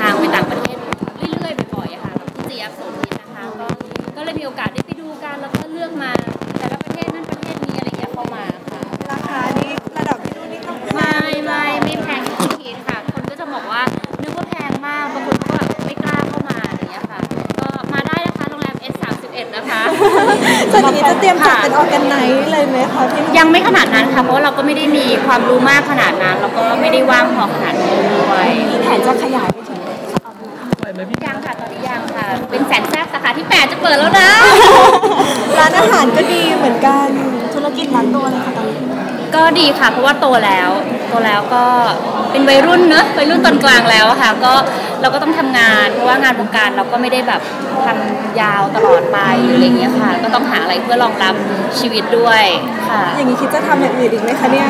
ทางไปต่างประเทศเรื่อยๆบ่อยๆอะค่ะกับพี่เจี๊ยบโสภิตนะคะก็ก็เลยมีโอกาสได้ไปดูกันแล้วก็เลือกมาแต่ละประเทศนั่นประเทศนี้อะไรอย่างเงี้ยเข้ามาค่ะราคานี่ระดับที่นู่นนี่ต้องไม่ไม่ไม่แพงที่คิดค่ะ คนก็จะบอกว่านึกว่าแพงมากบางคนก็แบบไม่กล้าเข้ามาอะไรอย่างเงี้ยค่ะก็มาได้นะคะโรงแรม S31 นะคะส่วนนี้จะเตรียมจัดเป็นออร์แกไนซ์เลยไหมคะพี่ยังไม่ขนาดนั้นค่ะเพราะว่าเราก็ไม่ได้มีความรู้มากขนาดนั้นแล้วก็ไม่ได้ว่างพอขนาดนั้นด้วยมีแผนจะขยายไป ถึงยังค่ะตอนนี้ยังค่ะ เป็นแสนแซ่บสาขาที่แปดจะเปิดแล้วนะร้านอาหารก็ดีเหมือนกันธุรกิจร้านตัวเลยค่ะตอนนี้ก็ดีค่ะ เพราะว่าโตแล้วโตแล้วก็เป็นวัยรุ่นเนอะวัยรุ่นตอนกลางแล้วอะค่ะ ก็เราก็ต้องทำงาน เพราะว่างานวงการเราก็ไม่ได้แบบทำยาวตลอดไปหรืออะไรอย่างเงี้ยค่ะ ก็ต้องหาอะไรเพื่อรองรับชีวิตด้วยค่ะ อย่างนี้คิดจะทำอย่างอื่นอีกไหมคะเนี่ย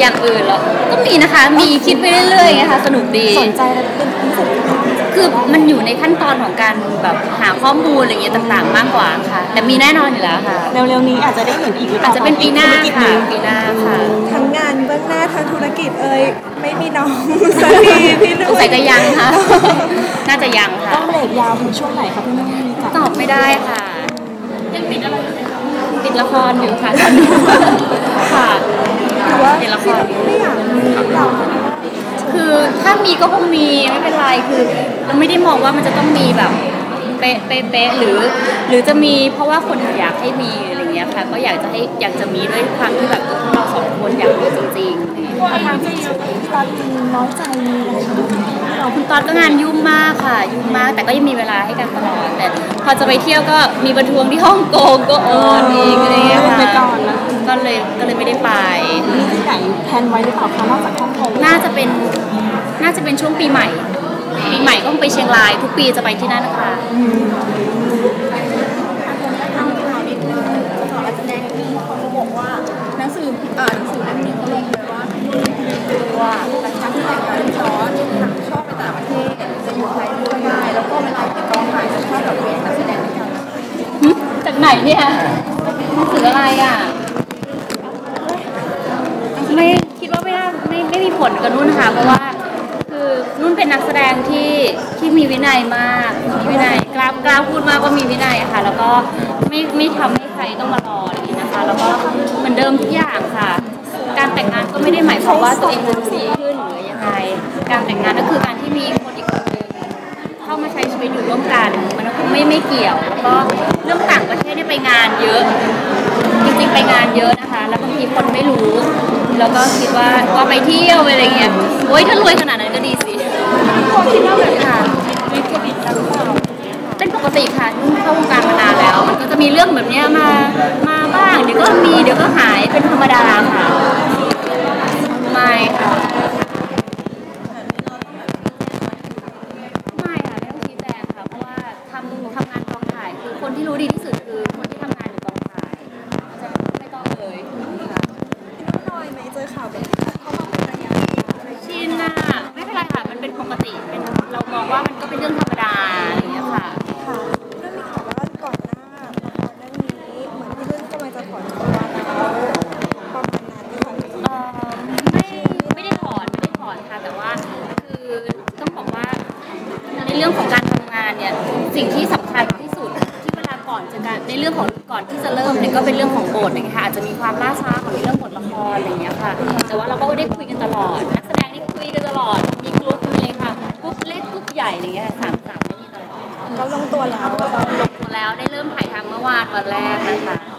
อย่างอื่นเหรอก็มีนะคะ มีคิดไปเรื่อยๆไงคะสนุกดีสนใจแล้วเป็นพิเศษไหม คะคือมันอยู่ในขั้นตอนของการแบบหาข้อมูลอะไรอย่างเงี้ยต่างๆ มากกว่าค่ะ แต่มีแน่นอนอยู่แล้วค่ะ เร็วๆนี้อาจจะได้เห็นอีกหรือเปอาล่าจจะเป็นปีหน้าธุรกิจค่ะนี้ปีหน้าค่ะ ทั้งงานเบื้องหน้าทั้งธุรกิจเอ่ยไม่มีน้องสักทีพี่สนุ่งสัยจะยังค่ะ น่าจะยังค่ะต้องเบรกยาวถึงช่วงไหนคะพี่นุ่นมีจัดตอบไม่ได้ค่ะยังปิดอะไรอยู่เลยคะปิดละครอยู่ค่ะตอนนี้ค่ะหรือว่าเป็นละครไม่อยากมีเรา คือถ้ามีก็คงมีไม่เป็นไรคือเราไม่ได้มองว่ามันจะต้องมีแบบเป๊ะเป๊ะเป๊ะหรือ หรือจะมีเพราะว่าคนอยากให้มีอะไรอย่างเงี้ยค่ะ ก็อยากจะให้อยากจะมีด้วยความที่แบบเราสองคนอยากมีจริงๆอะไรอย่างเงี้ยทางที่ตอนจริงน้อยใจมีอะไรอยู่อ๋อคุณตอนก็งานยุ่งมากค่ะ ยุ่งมากแต่ก็ยังมีเวลาให้กันตลอดแต่พอจะไปเที่ยวก็มีประท้วงที่ฮ่องกงก็โอนอีกอะไรอย่างเงี้ยค่ะไปก่อนนะก็เลยก็เลยไม่ได้ไปมีที่ไหนแพลนไว้หรือเปล่าคะนอกจากฮ่องกงน่าจะเป็นน่าจะเป็นช่วงปีใหม่ ปีใหม่ก็ไปเชียงราย ทุกปีจะไปที่นั่นนะคะหนังสืออ่าหนังสือเล่มนี้เขาลงเลยว่าว่าหลังจากที่แต่งงานช้อนชอบไปต่างประเทศจะอยู่ไทยด้วยได้ แล้วก็เวลาติดกองถ่ายจะชอบแบบเป็นนักแสดงด้วยกันหึจากไหนเนี่ยหนังสืออะไรอะ ไม่คิดว่าไม่น่าไม่ไม่มีผลกับนุ่นค่ะเพราะว่า คือนุ่นเป็นนักแสดงที่ที่มีวินัยมากมีวินัยกล้ากล้าพูดมากว่ามีวินัยค่ะ แล้วก็ไม่ไม่ทำให้ใครต้องมารออะไรอย่างนี้นะคะ แล้วก็เหมือนเดิมทุกอย่างค่ะ การแต่งงานก็ไม่ได้หมายความว่าตัวเองจะดูดีขึ้นหรือยังไงการแต่งงานก็คือการที่มีคนอีกคนหนึ่งเข้ามาใช้ชีวิตอยู่ร่วมกัน มันก็ไม่ไม่เกี่ยวแล้วก็เรื่องต่างประเทศเนี่ยไปงานเยอะ จริงๆไปงานเยอะนะคะ แล้วบางทีคนไม่รู้ แล้วก็คิดว่าก็ไปเที่ยวอะไรเงี้ยโอ๊ยถ้ารวยขนาดนั้นก็ดีสิคิดว่าแบบค่ะเป็นปกติค่ะเข้าวงการมานานแล้ว มันก็จะมีเรื่องแบบเนี้ยมามาบ้างเดี๋ยวก็มีเดี๋ยวก็หายเป็นธรรมดาค่ะไม่ค่ะไม่ค่ะไม่ต้องชี้แจงค่ะเพราะว่าทำทำงานกองถ่ายคือคนที่รู้ดีที่สุดคือคนที่ ในเรื่องของการทำงานเนี่ยสิ่งที่สำคัญที่สุดที่เวลาก่อนจะการในเรื่องของก่อนที่จะเริ่มเนี่ยก็เป็นเรื่องของบทนะคะอาจจะมีความล่าช้าของในเรื่องบทละครอะไรอย่างเงี้ยค่ะแต่ว่าเราก็ได้คุยกันตลอดนักแสดงนี่คุยกันตลอดมีกลุ่มเลยค่ะกลุ่มเล็กกลุ่มใหญ่อะไรอย่างเงี้ยค่ะสามสามไม่มีตลอดเราลงตัวแล้วลงตัวแล้วได้เริ่มถ่ายทำเมื่อวานวันแรกนะคะ